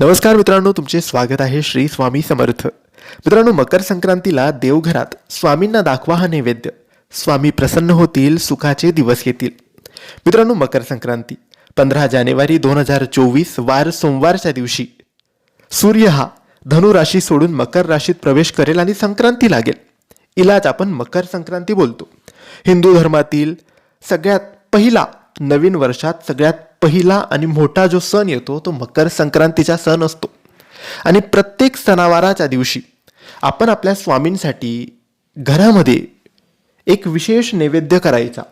नमस्कार मित्रांनो तुमचे स्वागत आहे श्री स्वामी समर्थ. मित्रांनो मकर संक्रांतीला देवघरात स्वामींना दाखवा हा नैवेद्य. स्वामी प्रसन्न होतील सुखाचे दिवस येतील. मित्रांनो मकर संक्रांती पंधरा जानेवारी दोन हजार चोवीस वार सोमवारच्या दिवशी. सूर्य हा धनु राशी सोडून मकर राशीत प्रवेश करेल आणि संक्रांती लागेल. इलाज आपण मकर संक्रांती बोलतो. हिंदू धर्मातील सगळ्यात पहिला नवीन वर्षात सगळ्यात पहिला आणि मोठा जो सण येतो तो मकर संक्रांतीचा सण असतो. आणि प्रत्येक सणावाराच्या दिवशी आपण आपल्या स्वामींसाठी घरामध्ये एक विशेष नैवेद्य करायचा.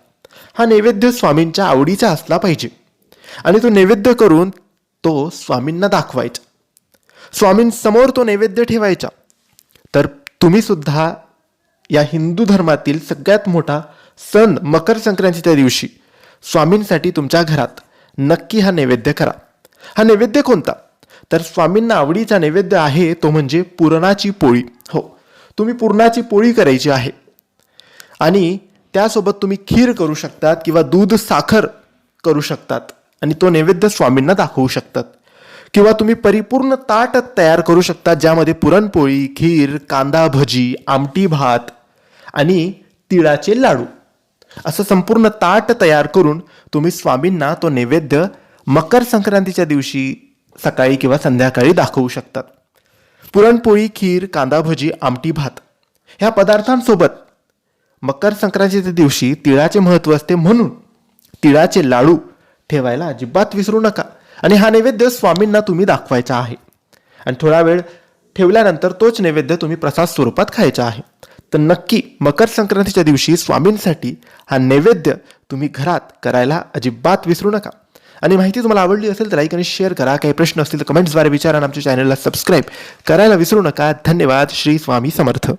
हा नैवेद्य स्वामींच्या आवडीचा असला पाहिजे. आणि तो नैवेद्य करून तो स्वामींना दाखवायचा. स्वामींसमोर तो नैवेद्य ठेवायचा. तर तुम्ही सुद्धा या हिंदू धर्मातील सगळ्यात मोठा सण मकर संक्रांतीच्या दिवशी स्वामींसाठी तुमच्या घरात नक्की हा नैवेद्य करा. हा नैवेद्य कोणता? तर स्वामींना आवडीचा नैवेद्य आहे तो म्हणजे पुरणाची पोळी. हो तुम्ही पुरणाची पोळी करायची आहे. आणि त्यासोबत तुम्ही खीर करू शकतात किंवा दूध साखर करू शकतात. आणि तो नैवेद्य स्वामींना दाखवू शकतात. किंवा तुम्ही परिपूर्ण ताट तयार करू शकता ज्यामध्ये पुरणपोळी खीर कांदा भजी आमटी भात आणि तिळाचे लाडू. असं संपूर्ण ताट तयार करून तुम्ही स्वामींना तो नैवेद्य मकर संक्रांतीच्या दिवशी सकाळी किंवा संध्याकाळी दाखवू शकतात. पुरणपोळी खीर कांदा भजी आमटी भात ह्या पदार्थांसोबत मकर संक्रांतीच्या दिवशी तिळाचे महत्त्व असते म्हणून तिळाचे लाडू ठेवायला अजिबात विसरू नका आणि हा नैवेद्य स्वामींना तुम्ही दाखवायचा आहे. आणि थोडा वेळ ठेवल्यानंतर तोच नैवेद्य तुम्ही प्रसाद स्वरूपात खायचा आहे. तर नक्की मकर संक्रांतीच्या दिवशी स्वामींसाठी हा नैवेद्य तुम्ही घरात करायला अजिबात विसरू नका. आणि माहिती तुम्हाला आवडली असेल तर लाईक आणि शेअर करा. काही प्रश्न असतील तर कमेंट्सद्वारे विचारा आणि आमच्या चॅनलला सबस्क्राईब करायला विसरू नका. धन्यवाद. श्री स्वामी समर्थ.